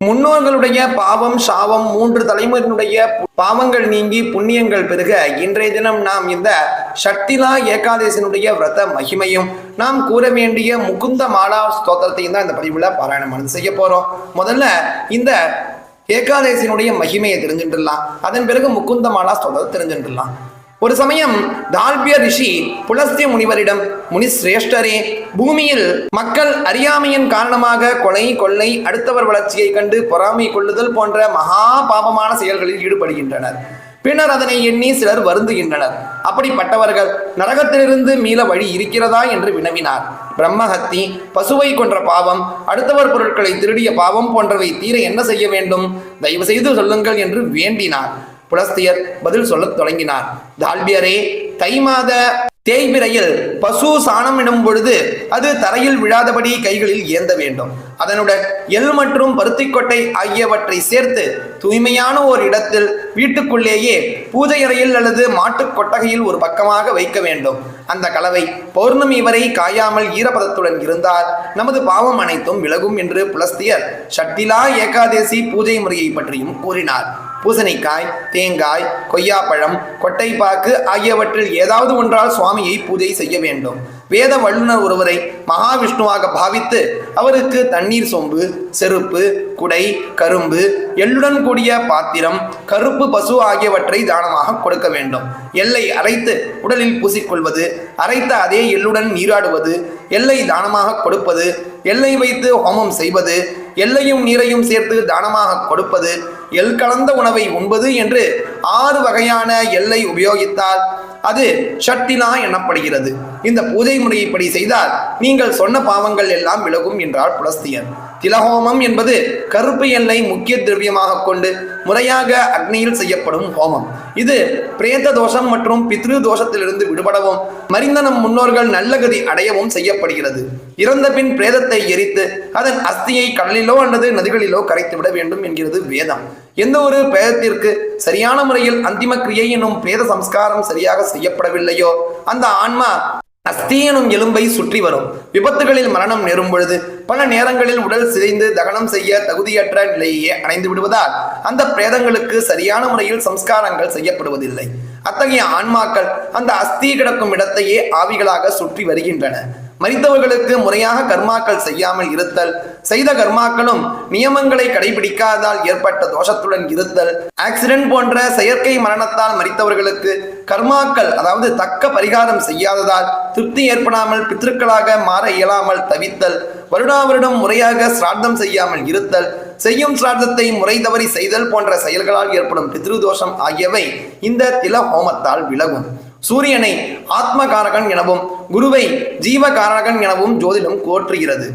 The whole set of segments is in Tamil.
முன்னோர்களுடைய பாவம் சாபம் மூன்று தலைமுறையினுடைய பாவங்கள் நீங்கி புண்ணியங்கள் பெருக இன்றைய தினம் நாம் இந்த சக்திலா ஏகாதேசனுடைய விரத மகிமையும் நாம் கூற வேண்டிய முகுந்த மாலா ஸ்தோத்திரத்தையும் தான் இந்த பதிவில் பாராயணம் செய்ய போறோம். முதல்ல இந்த ஏகாதேசினுடைய மகிமையை தெரிஞ்சுட்டுலாம் அதன் பிறகு முக்குந்த மாலா ஸ்தோத்திரத்தை தெரிஞ்சுட்டுலாம் ஒரு சமயம் தால்பிய ரிஷி புலஸ்திய முனிவரிடம் முனி சிரேஷ்டரே பூமியில் மக்கள் அறியாமையின் காரணமாக கொலை கொள்ளை அடுத்தவர் வளர்ச்சியை கண்டு பொறாமை கொள்ளுதல் போன்ற மகா பாபமான செயல்களில் ஈடுபடுகின்றனர். பின்னர் அதனை எண்ணி சிலர் வருந்துகின்றனர். அப்படிப்பட்டவர்கள் நரகத்திலிருந்து மீள வழி இருக்கிறதா? என்று வினவினார். பிரம்மஹத்தி பசுவை கொன்ற பாவம் அடுத்தவர் பொருட்களை திருடிய பாவம் போன்றவை தீர என்ன செய்ய வேண்டும்? தயவு செய்து சொல்லுங்கள் என்று வேண்டினார். புலஸ்தியர் பதில் சொல்லத் தொடங்கினார். தால்பியரே தை மாத தேய்பிரையில் பசு சாணம் இடும் பொழுது அது தரையில் விழாதபடி கைகளில் ஏந்த வேண்டும். அதனுடன் எள் மற்றும் பருத்திக்கொட்டை ஆகியவற்றை சேர்த்து தூய்மையான ஒரு இடத்தில் வீட்டுக்குள்ளேயே பூஜை அறையில் அல்லது மாட்டுக் கொட்டகையில் ஒரு பக்கமாக வைக்க வேண்டும். அந்த கலவை பௌர்ணமி வரை காயாமல் ஈரப்பதத்துடன் இருந்தால் நமது பாவம் அனைத்தும் விலகும் என்று புலஸ்தியர் சட்டிலா ஏகாதேசி பூஜை முறையை பற்றியும் கூறினார். பூசணிக்காய் தேங்காய் கொய்யாப்பழம் கொட்டைப்பாக்கு ஆகியவற்றில் ஏதாவது ஒன்றால் சுவாமியை பூஜை செய்ய வேண்டும். வேத வல்லுநர் ஒருவரை மகாவிஷ்ணுவாக பாவித்து அவருக்கு தண்ணீர் சொம்பு செருப்பு குடை கரும்பு எள்ளுடன் கூடிய பாத்திரம் கருப்பு பசு ஆகியவற்றை தானமாக கொடுக்க வேண்டும். எல்லை அரைத்து உடலில் பூசிக்கொள்வது அரைத்த அதே எள்ளுடன் நீராடுவது எல்லை தானமாக கொடுப்பது எல்லை வைத்து ஹோமம் செய்வது எல்லையும் நீரையும் சேர்த்து தானமாக கொடுப்பது எல் கலந்த உணவை உண்பது என்று ஆறு வகையான எல்லை உபயோகித்தால் அது ஷட்டினா எனப்படுகிறது. இந்த பூஜை முறையைப்படி செய்தால் நீங்கள் சொன்ன பாவங்கள் எல்லாம் விலகும் என்றார் புலஸ்தியன். திலஹோமம் என்பது கருப்பு எண்ணை முக்கிய திரவியமாக கொண்டு முறையாக அக்னியில் செய்யப்படும் ஹோமம். இது பிரேத தோஷம் மற்றும் பித்ரு தோஷத்திலிருந்து விடுபடவும் மறிந்த நம் முன்னோர்கள் நல்ல கதி அடையவும் செய்யப்படுகிறது. இறந்த பின் பிரேதத்தை எரித்து அதன் அஸ்தியை கடலிலோ அல்லது நதிகளிலோ கரைத்து விட வேண்டும் என்கிறது வேதம். எந்த ஒரு பிரேதத்திற்கு சரியான முறையில் அந்திம கிரியை எனும் பிரேத சம்ஸ்காரம் சரியாக செய்யப்படவில்லையோ அந்த ஆன்மா அஸ்தி எனும் எலும்பை சுற்றி வரும். விபத்துகளில் மரணம் நேரும் பொழுது பல நேரங்களில் உடல் சிதைந்து தகனம் செய்ய தகுதியற்ற நிலையே அடைந்து விடுவதால் அந்த பிரேதங்களுக்கு சரியான முறையில் சம்ஸ்காரங்கள் செய்யப்படுவதில்லை. அத்தகைய ஆன்மாக்கள் அந்த அஸ்தி கிடக்கும் இடத்தையே ஆவிகளாக சுற்றி வருகின்றன. மறித்தவர்களுக்கு முறையாக கர்மாக்கள் செய்யாமல் இருத்தல். செய்த கர்மாக்களும் நியமங்களை கடைபிடிக்காததால் ஏற்பட்ட தோஷத்துடன் இருத்தல். ஆக்சிடென்ட் போன்ற செயற்கை மரணத்தால் மறித்தவர்களுக்கு கர்மாக்கள் அதாவது தக்க பரிகாரம் செய்யாததால் திருப்தி ஏற்படாமல் பித்திருக்களாக மாற இயலாமல் தவித்தல். வருடா வருடம் முறையாக சிரார்த்தம் செய்யாமல் இருத்தல். செய்யும் சிரார்த்தத்தை முறை தவறி செய்தல் போன்ற செயல்களால் ஏற்படும் பித்ருதோஷம் ஆகியவை இந்த தில ஹோமத்தால் விலகும். சூரியனை ஆத்மகாரகன் எனவும் குருவை ஜீவகாரகன் எனவும் ஜோதிடம் கோற்றுகிறது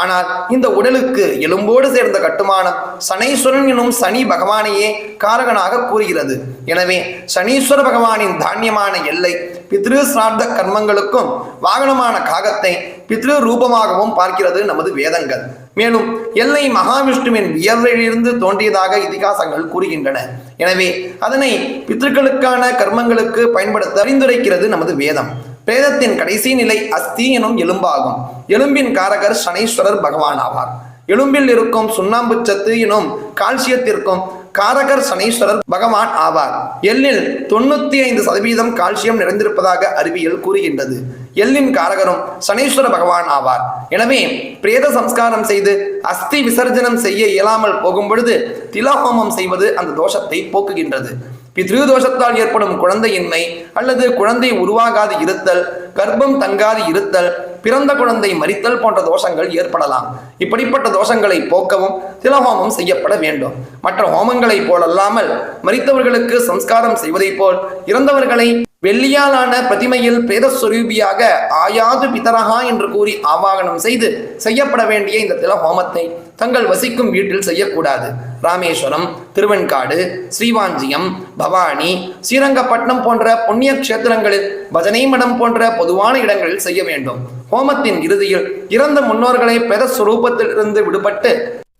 ஆனால் இந்த உடலுக்கு எலும்போடு சேர்ந்த கட்டுமானம் சனீஸ்வரன் எனும் சனி பகவானையே காரகனாக கூறுகிறது. எனவே சனீஸ்வர பகவானின் தானியமான எல்லை பித்ரு சிரார்த்த கர்மங்களுக்கும் வாகனமான காகத்தை பித்ரு ரூபமாகவும் பார்க்கிறது நமது வேதங்கள். மேலும் எல்லை மகாவிஷ்ணுவின் வியர்வையிலிருந்து தோன்றியதாக இதிகாசங்கள் கூறுகின்றன. எனவே அதனை பித்ருக்களுக்கான கர்மங்களுக்கு பயன்படுத்த பரிந்துரைக்கிறது நமது வேதம். பிரேதத்தின் கடைசி நிலை அஸ்தி எனும் எலும்பாகும். எலும்பின் காரகர் சனீஸ்வரர் பகவான் ஆவார். எலும்பில் இருக்கும் சுண்ணாம்பு சத்து எனும் கால்சியத்திற்கும் காரகர் சனீஸ்வரர் பகவான் ஆவார். எல்லில் தொண்ணூத்தி ஐந்து சதவீதம் கால்சியம் நிறைந்திருப்பதாக அறிவியல் கூறுகின்றது. எல்லின் காரகரும் சனீஸ்வர பகவான் ஆவார். எனவே பிரேத சம்ஸ்காரம் செய்து அஸ்தி விசர்ஜனம் செய்ய இயலாமல் போகும் பொழுது திலஹோமம் செய்வது அந்த தோஷத்தை போக்குகின்றது. பித்ரு தோஷத்தால் ஏற்படும் குழந்தையின்மை அல்லது குழந்தை உருவாகாது இருத்தல் கர்ப்பம் தங்காது இருத்தல் பிறந்த குழந்தை மறித்தல் போன்ற தோஷங்கள் ஏற்படலாம். இப்படிப்பட்ட தோஷங்களை போக்கவும் திலஹோமம் செய்யப்பட வேண்டும். மற்ற ஹோமங்களைப் போலல்லாமல் மறித்தவர்களுக்கு சம்ஸ்காரம் செய்வதைப் போல் இறந்தவர்களை வெள்ளியாலான பிரதிமையில் பிரேதஸ்வரூபியாக ஆயாது பிதரகா என்று கூறி ஆவாகனம் செய்து செய்யப்பட வேண்டிய இந்த தில ஹோமத்தை தங்கள் வசிக்கும் வீட்டில் செய்யக்கூடாது. ராமேஸ்வரம் திருவெண்காடு ஸ்ரீவாஞ்சியம் பவானி ஸ்ரீரங்கப்பட்டினம் போன்ற புண்ணிய கஷேத்திரங்களில் பஜனை மடம் போன்ற பொதுவான இடங்களில் செய்ய வேண்டும். ஹோமத்தின் இறுதியில் இறந்த முன்னோர்களை பிரேதஸ்வரூபத்திலிருந்து விடுபட்டு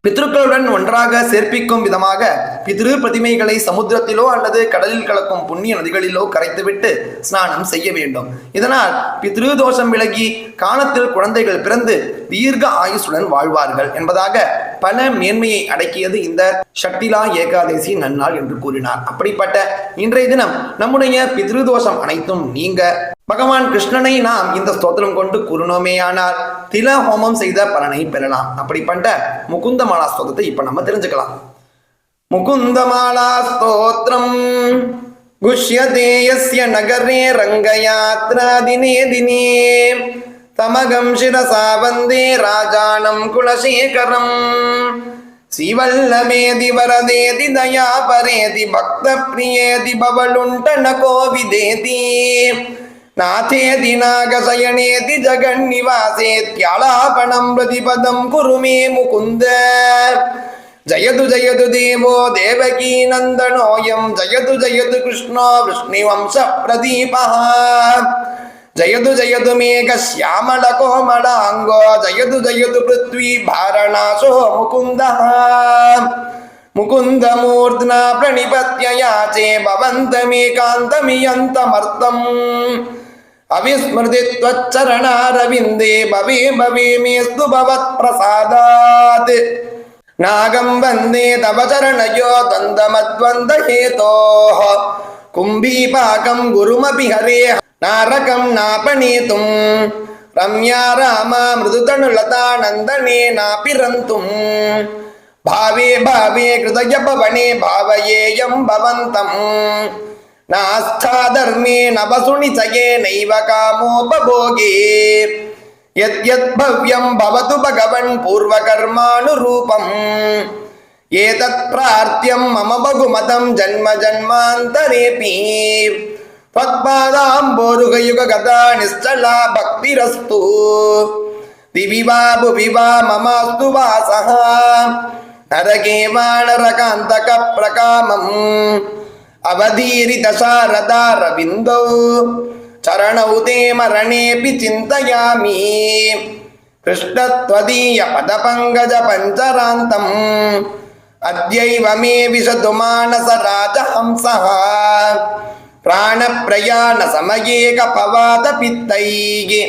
பித்ருக்களுடன் ஒன்றாக சேர்ப்பிக்கும் விதமாக பித்ரு பிரதிமைகளை சமுத்திரத்திலோ அல்லது கடலில் கலக்கும் புண்ணிய நதிகளிலோ கரைத்துவிட்டு ஸ்நானம் செய்ய வேண்டும். இதனால் பித்ரு தோஷம் விலகி காலத்தில் குழந்தைகள் பிறந்து தீர்க்க ஆயுசுடன் வாழ்வார்கள் என்பதாக பல மேன்மையை அடக்கியது இந்த சட்டிலா ஏகாதசி நன்னாள் என்று கூறினார். அப்படிப்பட்ட இன்றைய தினம் நம்முடைய பித்ருதோஷம் அனைத்தும் நீங்க. பகவான் கிருஷ்ணனை நாம் இந்த ஸ்தோத்திரம் கொண்டு கூறினோமேயானால் தில ஹோமம் செய்த பலனை பெறலாம். அப்படிப்பட்ட முகுந்தமாலா ஸ்தோத்திரத்தை இப்ப நம்ம தெரிஞ்சுக்கலாம். முகுந்தமாலா ஸ்தோத்திரம். குஷ்யதேயஸ்ய நகரே ரங்கயாத்ரா தினே தினே. தமகம் சிரசா வந்தே ராஜானம் குலசேகரம். சிவல்லமேதி வரதேதி தயாபரேதி பக்த பிரியேதி பவலுண்டன கோவிதேதி. நாதேதி நாகசயனேதி ஜகன்னிவாசேத்யாலாபணம் பிரதிபதம் குருமே முகுந்த. ஜயது ஜயது தேவோ தேவகீ நந்தனோயம் ஜயது ஜயது கிருஷ்ணோ விஷ்ணுவம்ச பிரதீபா. ಜಯದು ಜಯದು ಮೇಘ ಶ್ಯಾಮಳ ಕೋಮಳ ಅಂಗೋ ಜಯದು ಜಯದು ಪೃಥ್ವಿ ಭಾರಣಾಸೋ ಮುಕುಂದ ಮುಕುಂದ ಮೂರ್ಧ್ನ ಪ್ರಣಿಪತ್ಯ ಯಾಚೆ ಭವಂತಮೇಕಾಂತಮಿಯಂತಮರ್ಥಂ ಅವಿಸ್ಮೃತಿ ತ್ವಚ್ಚರಣಾರವಿಂದೇ ಭವೇ ಭವೇ ಮೇಸ್ತು ಭವತ್ ಪ್ರಸಾದಾತ್ ನಾಗಂ ವಂದೇ ತವ ಚರಣಯೋ ದ್ವಂದ್ವಮದ್ವಂದ ಹೇತೋ ಕುಂಭೀಪಾಕಂ ಗುರುಮಪಿ ಹರೇಹ నారకం నాపనీతుం రమ్యా రామ మృదుతనులతానందనే నాపిరంతుం భావే భావే హృదయ భవనే భావయేయం భవంతం నాస్థాధర్మే నవసునిచయే నైవ కామోపభోగే యద్యద్భవ్యం భవతు భగవన్ పూర్వకర్మానురూపం ఏతత్ ప్రార్థ్యం మమ బహుమతం జన్మ జన్మాంతరేపీ பத்மாதாம்போருகயுக கதா நிஷ்டலா பக்திரஸ்து. திவிவா புவிவா மமாஸ்து வாசகா. நரகே வாணரகாந்தக பிரகாமம் அவதீரித சாரதா ரவிந்தௌ சரணௌ தே மரணேபி சிந்தயாமி. கிருஷ்ணத்வதீய பதபங்கஜ பஞ்சராந்தம். அத்யைவ விஷதுமானச ராஜஹம்சா ಪ್ರಾಣಪ್ರಯಾಣ ಸಮಯೇಕ ಪವಾದ ಪಿತ್ತೈಗೆ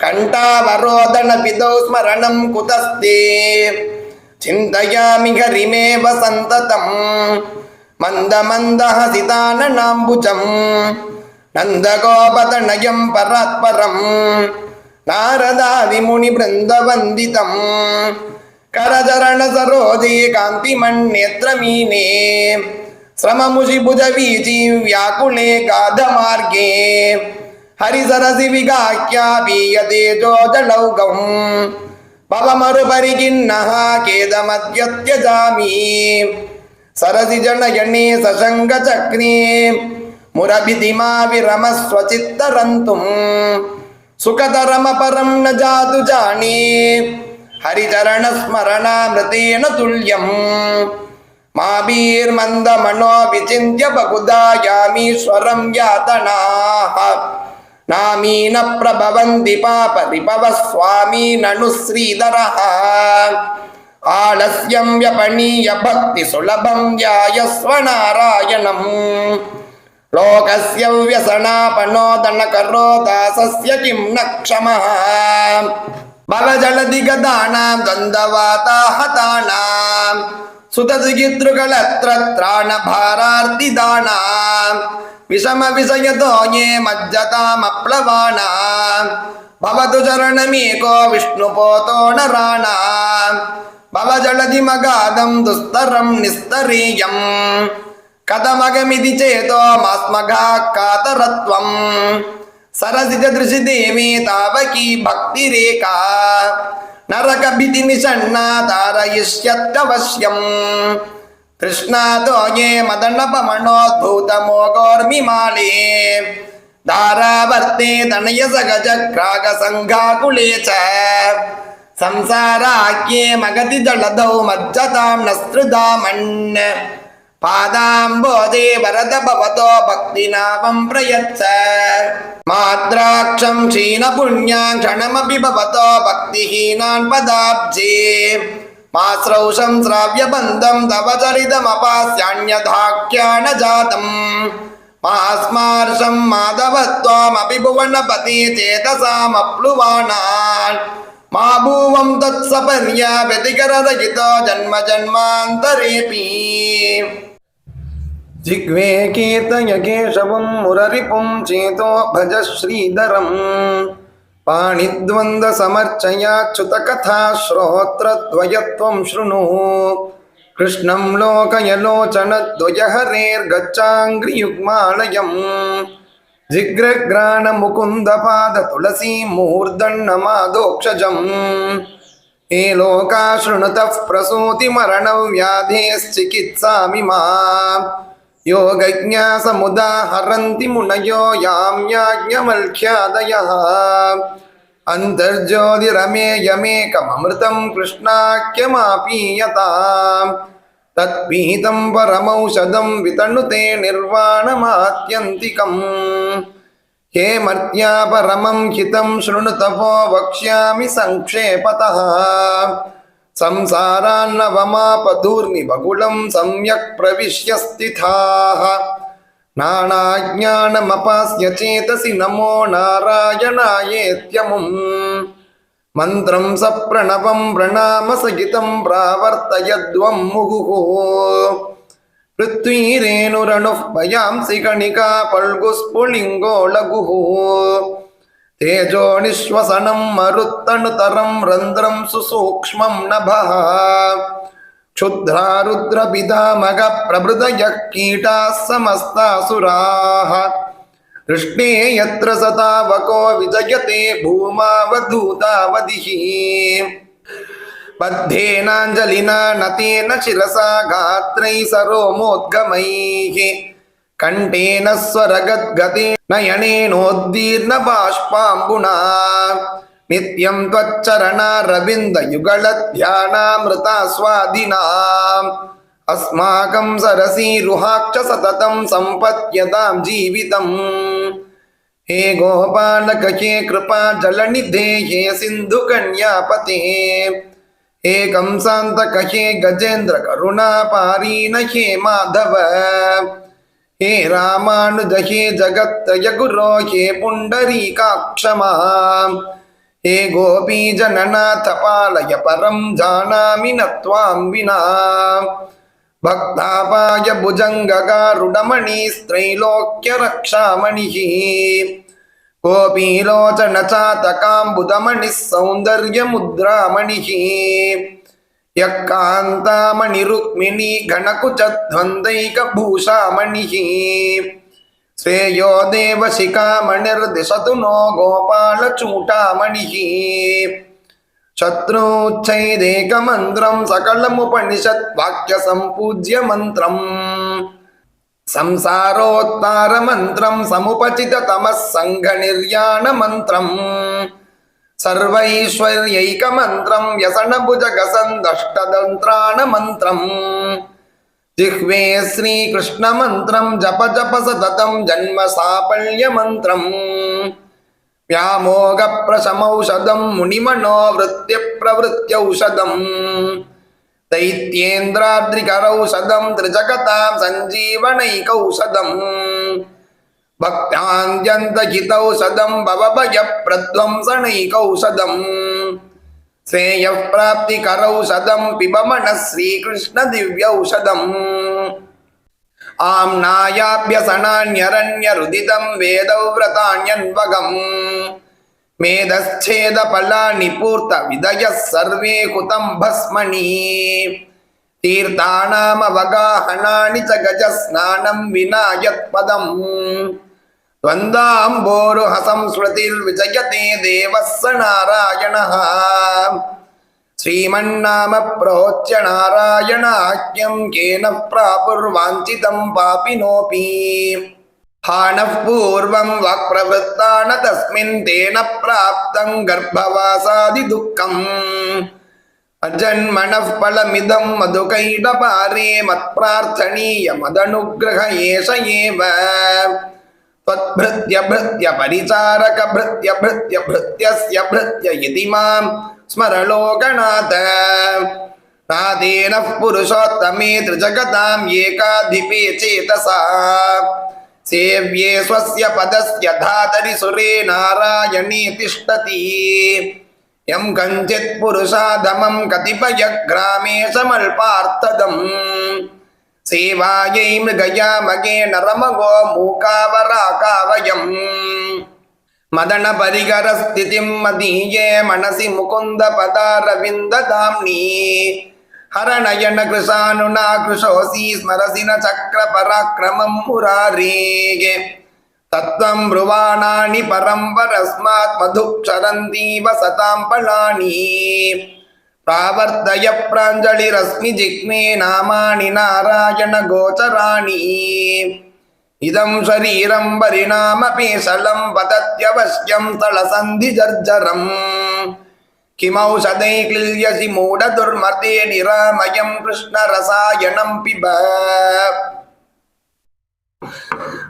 ಕಂಠಾವರೋದನ ಪಿತೌ ಸ್ಮರಣಂ ಕುತಸ್ತೆ ಚಿಂತೆಯಾಮಿ ಹರಿಮೇವ ಸಂತತಂ ಮಂದ ಮಂದ ಹಸಿತಾನ ನಾಂಬುಜಂ നന്ദഗോപതണയം പരാത്പരം നാരദാദിമുനി വൃന്ദവന്ദിതം കരചരണ സരോജേ കാന്തിമണ്യേത്രമീനേ श्रममुषिभुजवीची व्याकुले गाधमार्गे हरिसरसि विगाख्यापीयते जोजलौकम् भवमरुपरिगिन्नः खेदमद्यत्यजामि सरसि जनयने सशङ्गचक्रे मुरभिधिमा विरमस्वचित्तरन्तुम् सुखतरमपरं न जातु जाने हरिचरणस्मरणामृतेन तुल्यम् மாபீர்மந்தமனோ விசிந்திய பகுதாயாமீஸ்வரம் யாதனாக நாமீன பிரபவந்தி பாபதி பவஸ்வாமி நனு ஸ்ரீதரः ஆலஸ்யம் வியபணீய பக்தி சுலபம் யாயஸ்வ நாராயணம். லோகஸ்ய வியசனாபனோதன கரோ தாசஸ்ய கிம் ந பவஜலதிகதானாம் தந்தவாதாஹதானாம் सुतसिगितृकलत्रत्राणभारार्तिदानां विषमविषयतो ये मज्जतामप्लवानां भवतु चरणमेको विष्णुपोतो नराणां भवजलधिमगाधं दुस्तरं निस्तरीयम् कथमगमिति चेतो मास्मघा कातरत्वम् सरसिजदृशिदेवी तावकी भक्तिरेका நரகபிதி நிசன்னாதாரயிஷ்யத்தவசியம் கிருஷ்ணாதோ ஏ மதனபமனோத்பூதமோகோர்மிமாலே தாராவர்த்தே தனய சகஜ கிராக சங்காகுலே ச சம்சாராக்கியே மகதி ஜலதௌ மஜ்ஜதாம் நஸ்ருதாமன் पादाम्बोधे वरद भवतो भक्तिनामं प्रयच्छ माद्राक्षं क्षीणपुण्यां क्षणमपि भवतो भक्तिहीनान् पदाब्जे मास्रौषं श्राव्यबन्धं तव चरितमपास्यान्यथाख्या न जातम् मास्मार्षं माधवत्वामपि भुवनपति चेतसामप्लुवाणान् मा भुवं तत्सपर्या व्यतिकरदयितो जन्म जन्मान्तरेऽपि దిగ్వే కీర్తయ కేశవం మురరిపుం చేతో భజ శ్రీధరం పాణిద్వంద సమర్చయాచ్యుత కథా శ్రోత్రద్వయత్వం శృణు కృష్ణం లోకయలోచన ద్వయహరేర్గచ్చాంగ్రియుగ్మాలయం జిగ్రగ్రాణ ముకుంద పాద తులసీ మూర్ధన్నమాదోక్షజం ఏ లోకా శృణుత ప్రసూతి మరణ వ్యాధేశ్చికిత్సామి మా योगज्ञासमुदाहरन्ति मुनयो यां याज्ञवल्क्ष्यादयः अन्तर्ज्योतिरमेयमेकममृतं कृष्णाख्यमापीयताम् तत्पीतं परमौषधं वितनुते निर्वाणमात्यन्तिकम् हे मर्त्या परमं हितं शृणुतपो वक्ष्यामि सङ्क्षेपतः संसारान्नवमापधूर्मि बकुलं सम्यक् प्रविश्य स्थिताः नानाज्ञानमपास्य चेतसि नमो नारायणायेत्यमुम् मन्त्रं सप्रणवं प्रणामसहितं प्रावर्तयद्वं मुहुः पृथ्वीरेणुरणुः पयांसि कणिका पल्गुस्फुलिङ्गो लघुः तेजो निःश्वसनं मरुत्तनुतरं रन्ध्रं सुसूक्ष्मं नभः। क्षुद्रा रुद्रपितामगप्रभृतयः कीटाः समस्तासुराः कृष्णे यत्र सतावको विजयते भूमावधूतावधिः। बद्धेनाञ्जलिना नतेन शिरसा गात्रैः सरोमोद्गमैः। कण्ठेन स्वरगद्गते नयनेनोद्दीर्णबाष्पाम्बुना नित्यं त्वच्चरणारविन्दयुगलध्यानामृता स्वादिनाम् अस्माकं सरसीरुहाक्ष सततं सम्पद्यतां जीवितम् हे गोपालक हे कृपा जलनिधे हे सिन्धुकन्यापते हे कंसान्तक हे गजेन्द्र करुणापारीन हे माधव హే రామానుజ హే జగత్రయ గురో హే పుండరీకాక్షమా. హే గోపీజననాథపాలయ పరం జానామి నత్వాం వినా. భక్తాపాయ భుజంగగారుడమణి స్త్రైలోక్య రక్షామణి. గోపీలోచన చాతకాంబుదమణి సౌందర్యముద్రామణి యక్కాంతామణి రుక్మిణి గణకుచద్వందైకభూషామణి శ్రేయో దేవశిఖామణిర్దిశతు నో గోపాల చూటామణి శత్రుచ్చైదేక మంత్రం సకలముపనిషత్ వాక్య సంపూజ్య మంత్రం సంసారోత్తార మంత్రం సముపచిత తమ సంఘ నిర్యాణ మంత్రం സർവൈശ്വര്യൈകമന്ത്രം വ്യസനഭുജഗസന്തഷ്ടതന്ത്രാണമന്ത്രം ജിഹ്വേ ശ്രീകൃഷ്ണമന്ത്രം ജപ ജപ സതതം ജന്മസാപല്യമന്ത്രം വ്യാമോഹപ്രശമൗഷധം മുനിമനോവൃത്യപ്രവൃത്യൗഷധം ദൈത്യേന്ദ്രാദ്രികരൗഷധം ത്രിജഗതാം സഞ്ജീവനൈകൗഷധം दैत्येन्द्राद्रिकरौषधं त्रिजगतां सञ्जीवनैकौषधम् भक्त्यान्त्यन्तहितौषधं भवभयप्रध्वंसनैकौषधम् श्रेयःप्राप्तिकरौषधं पिब मनः श्रीकृष्णदिव्यौषधम् आम्नायाभ्यसनान्यरण्यरुदितं वेदव्रतान्यन्वगम् मेधश्छेदफलानि पूर्तविदयः सर्वे हुतं भस्मनि तीर्थानामवगाहनानि च गजस्नानं विना यत्पदम् द्वन्द्वाम्बोरुहसंस्मृतिर्विजयते देवः स नारायणः श्रीमन्नाम प्रोच्य नारायणाख्यं केन प्रापुर्वाञ्छितं पापिनोऽपि हानः पूर्वं वाक्प्रवृत्ता न तस्मिन् तेन प्राप्तं गर्भवासादिदुःखम् अजन्मनः फलमिदं मधुकैटपारे मत्प्रार्थनीयमदनुग्रह एष एव त्वद्भृत्य भृत्य परिचारक भृत्य भृत्य भृत्यस्य भृत्य इति मां स्मरलोकनाथ नादेनः पुरुषोत्तमे त्रिजगताम् एकाधिपे चेतसा सेव्ये स्वस्य पदस्य धातरि सुरे नारायणे तिष्ठति यं कञ्चित् पुरुषाधमं कतिपय ग्रामे समल्पार्थदम् सेवायै मृगया मगे नरमगो मूकावराकावयम् मदनपरिकरस्थितिं मदीये मनसि मुकुन्दपदारविन्ददाम्नि हरनयन कृशानुना कृशोऽसि स्मरसि न चक्रपराक्रमं मुरारेः तत्त्वं ब्रुवाणानि परं परस्मात् मधुक्षरन्तीव सतां फलानि प्रावर्तय प्राञ्जलिरस्मि जिग्मे नामानि नारायण गोचराणि इदं शरीरं परिणामपेशलं वदत्यवश्यं स्थलसन्धिजर्जरम् किमौषधै क्लिल्यसि मूढदुर्मते निरामयं कृष्णरसायनं पिब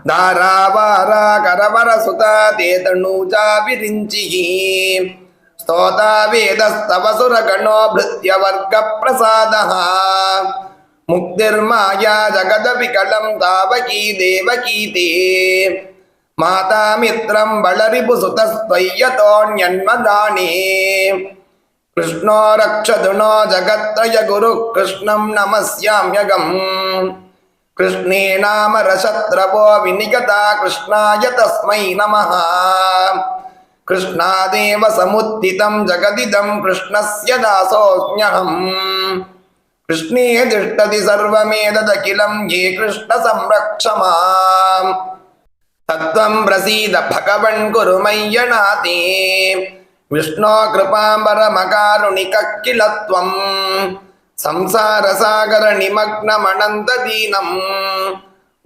धारावारा करवरसुता ते तनूजा विरिञ्चिः स्तोता वेदस्तव सुरगणो भृत्यवर्गप्रसादः मुक्तिर्माया जगदविकलं तावकी देवकी ते माता मित्रं बलरिपुसुतस्त्वय्यतोऽन्यन्मदाने कृष्णो रक्षतु नो जगत्त्रय गुरुः कृष्णं नमस्याम्यगम् कृष्णे नाम रशत्रवो विनिगता कृष्णाय तस्मै नमः कृष्णादेव समुत्थितं जगदिदं कृष्णस्य दासोऽस्म्यहम् कृष्णे तिष्ठति सर्वमेतदखिलं ये कृष्ण संरक्ष माम् तत्त्वं प्रसीद भगवन् कुरु मय्यनाथे विष्णो कृपाम्बरमकारुणिकः किल त्वम् संसारसागरनिमग्नमनन्तदीनम्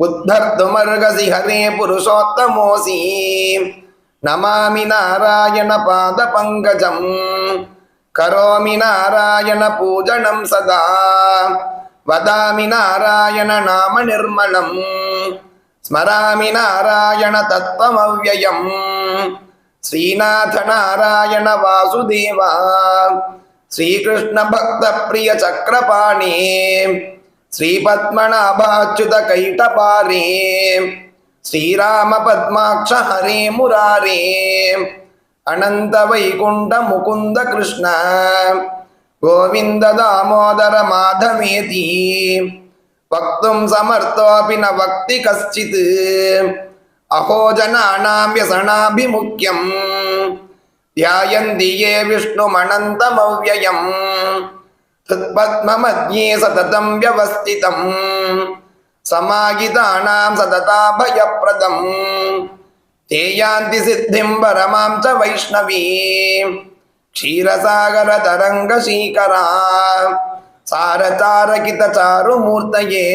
उद्धर्तुमर्हसि हरे पुरुषोत्तमोऽसि நமாமி நாராயண பாத பங்கஜம். கரோமி நாராயண பூஜனம் சதா. வதாமி நாராயண நாம நிர்மலம். ஸ்மராமி நாராயண தத்துவமவ்யயம் ஸ்ரீநாத நாராயண வாசுதேவா. ஸ்ரீகிருஷ்ண பக்த பிரிய சக்கரபாணி. ஸ்ரீபத்மநாபாச்சுத கைட்டபாரே. శ్రీరామ పద్మాక్ష హరే మురారే అనంత వైకుంఠ ముకుంద కృష్ణ గోవింద దామోదర మాధవేతి వక్తుం సమర్థోపి న వక్తి కశ్చిత్ అహో జనానాం వ్యసనాభిముఖ్యం ధ్యాయంతి ఏ విష్ణుమనంతమవ్యయం తత్పద్మమద్యే సతతం వ్యవస్థితం சமாகிதானாம் சததா பயப்பிரதம் தேயாந்தி சித்திம் பரமாம் ச வைஷ்ணவி. க்ஷீரசாகர தரங்க சீகரா. சாரதாரகித சாரு மூர்த்தயே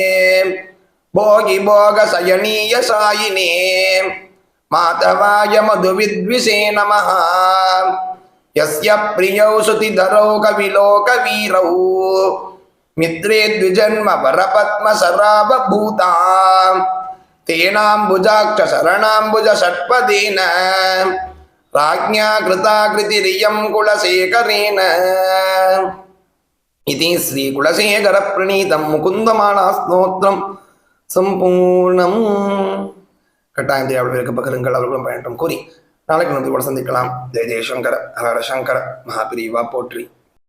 போகி போக சயனீய சாயினே. மாதவாய மதுவித்விஷே நம யஸ்ய பிரியௌ சுதிதரௌ கவிலோக வீரௌ मित्रे द्विजन्म वरपद्मशरावभूता तेनाम्बुजाक्ष शरणाम्बुज षट्पदेन राज्ञा कृताकृतिरियं कुलशेखरेण इति श्रीकुलशेखरप्रणीतं मुकुन्दमालास्नोत्रं சம்பூர்ணம் கட்டாயம் தேவையான இருக்க பக்கருங்கள் அவர்களும் பயணம் கூறி நாளைக்கு வந்து கூட சந்திக்கலாம் ஜெய ஜெயசங்கர ஹர சங்கர மகாபிரிவா போற்றி